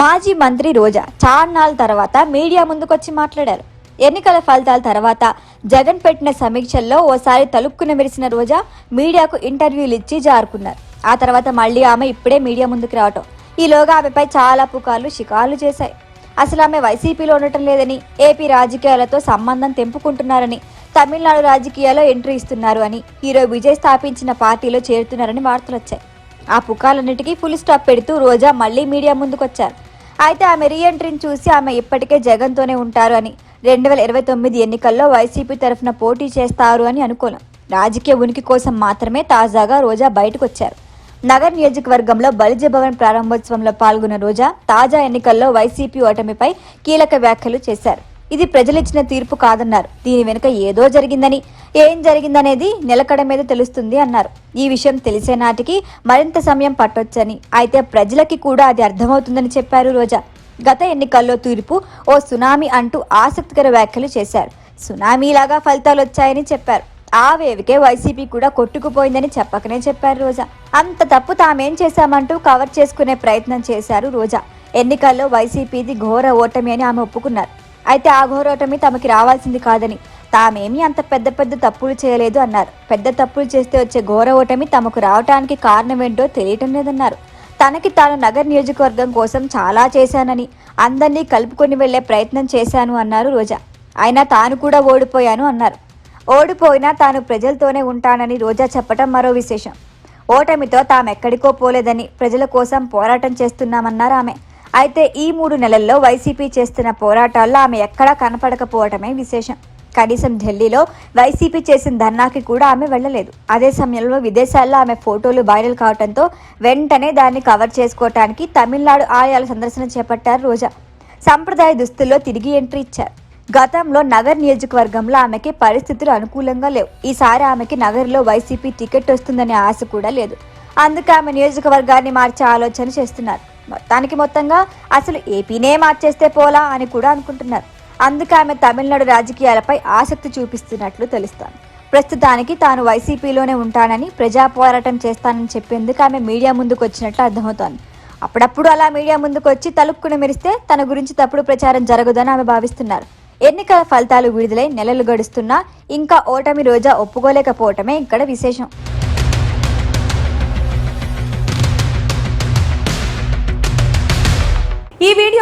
మాజీ మంత్రి రోజా చాన్నాళ్ళ తర్వాత మీడియా ముందుకొచ్చి మాట్లాడారు. ఎన్నికల ఫలితాల తర్వాత జగన్ పెట్టిన సమీక్షల్లో ఓసారి తలుక్కున మెరిసిన రోజా మీడియాకు ఇంటర్వ్యూలు ఇచ్చి జారుకున్నారు. ఆ తర్వాత మళ్ళీ ఆమె ఇప్పుడే మీడియా ముందుకు రావటం. ఈలోగా ఆమెపై చాలా పుకార్లు షికార్లు చేశాయి. అసలు ఆమె వైసీపీలో ఉండటం లేదని ఏపీ రాజకీయాలతో సంబంధం తెంపుకుంటున్నారని తమిళనాడు రాజకీయాల్లో ఎంట్రీ ఇస్తున్నారు అని హీరో విజయ్ స్థాపించిన పార్టీలో చేరుతున్నారని వార్తలు వచ్చాయి ఆ పుకార్లన్నిటికీ ఫుల్ స్టాప్ పెడుతూ రోజా మళ్ళీ మీడియా ముందుకొచ్చారు. అయితే ఆమె రీఎంట్రీని చూసి ఆమె ఇప్పటికే జగన్తోనే ఉంటారు అని రెండు వేల ఇరవై తొమ్మిది ఎన్నికల్లో వైసీపీ తరఫున పోటీ చేస్తారు అని అనుకోను. రాజకీయ ఉనికి కోసం మాత్రమే తాజాగా రోజా బయటకు వచ్చారు నగర్ నియోజకవర్గంలో బలిజ భవన్ ప్రారంభోత్సవంలో పాల్గొన్న రోజా తాజా ఎన్నికల్లో వైసీపీ ఓటమిపై కీలక వ్యాఖ్యలు చేశారు. ఇది ప్రజలిచ్చిన తీర్పు కాదన్నారు. దీని వెనుక ఏదో జరిగిందని ఏం జరిగిందనేది నిలకడ మీద తెలుస్తుంది అన్నారు. ఈ విషయం తెలిసే నాటికి మరింత సమయం పట్టొచ్చని అయితే ప్రజలకి కూడా అది అర్థమవుతుందని చెప్పారు రోజా. గత ఎన్నికల్లో తీర్పు ఓ సునామీ అంటూ ఆసక్తికర వ్యాఖ్యలు చేశారు. సునామీలాగా ఫలితాలు వచ్చాయని చెప్పారు. ఆ వేవికే వైసీపీ కూడా కొట్టుకుపోయిందని చెప్పకనే చెప్పారు రోజా. అంత తప్పు తామేం చేశామంటూ కవర్ చేసుకునే ప్రయత్నం చేశారు రోజా. ఎన్నికల్లో వైసీపీది ఘోర ఓటమి అని ఆమె ఒప్పుకున్నారు. అయితే ఆ ఘోరోటమి తమకి రావాల్సింది కాదని తామేమీ అంత పెద్ద పెద్ద తప్పులు చేయలేదు అన్నారు. పెద్ద తప్పులు చేస్తే వచ్చే ఘోర ఓటమి తమకు రావటానికి కారణం ఏంటో తెలియటం లేదన్నారు. తనకి తాను నగర్ నియోజకవర్గం కోసం చాలా చేశానని అందరినీ కలుపుకొని వెళ్ళే ప్రయత్నం చేశాను అన్నారు రోజా. అయినా తాను కూడా ఓడిపోయాను అన్నారు. ఓడిపోయినా తాను ప్రజలతోనే ఉంటానని రోజా చెప్పటం మరో విశేషం. ఓటమితో తామెక్కడికో పోలేదని ప్రజల కోసం పోరాటం చేస్తున్నామన్నారు ఆమె. అయితే ఈ మూడు నెలల్లో వైసీపీ చేస్తున్న పోరాటాల్లో ఆమె ఎక్కడా కనపడకపోవటమే విశేషం. కనీసం ఢిల్లీలో వైసీపీ చేసిన ధర్నాకి కూడా ఆమె వెళ్ళలేదు. అదే సమయంలో విదేశాల్లో ఆమె ఫోటోలు వైరల్ కావడంతో వెంటనే దాన్ని కవర్ చేసుకోవటానికి తమిళనాడు ఆలయాల సందర్శన చేపట్టారు రోజా. సంప్రదాయ దుస్తుల్లో తిరిగి ఎంట్రీ ఇచ్చారు. గతంలో నగర్ నియోజకవర్గంలో ఆమెకి పరిస్థితులు అనుకూలంగా లేవు. ఈసారి ఆమెకి నగర్లో వైసీపీ టికెట్ వస్తుందనే ఆశ కూడా లేదు. అందుకే ఆమె నియోజకవర్గాన్ని మార్చే ఆలోచన చేస్తున్నారు. మొత్తానికి మొత్తంగా అసలు ఏపీనే మార్చేస్తే పోలా అని కూడా అనుకుంటున్నారు. అందుకే ఆమె తమిళనాడు రాజకీయాలపై ఆసక్తి చూపిస్తున్నట్లు తెలుస్తోంది. ప్రస్తుతానికి తాను వైసీపీలోనే ఉంటానని ప్రజా పోరాటం చేస్తానని చెప్పేందుకు ఆమె మీడియా ముందుకు వచ్చినట్లు అర్థమవుతోంది. అప్పుడప్పుడు అలా మీడియా ముందుకు వచ్చి తలుపుకుని మెరిస్తే తన గురించి తప్పుడు ప్రచారం జరగదని ఆమె భావిస్తున్నారు. ఎన్నికల ఫలితాలు విడుదలై నెలలు గడుస్తున్నా ఇంకా ఓటమి రోజా ఒప్పుకోలేకపోవటమే ఇక్కడ విశేషం.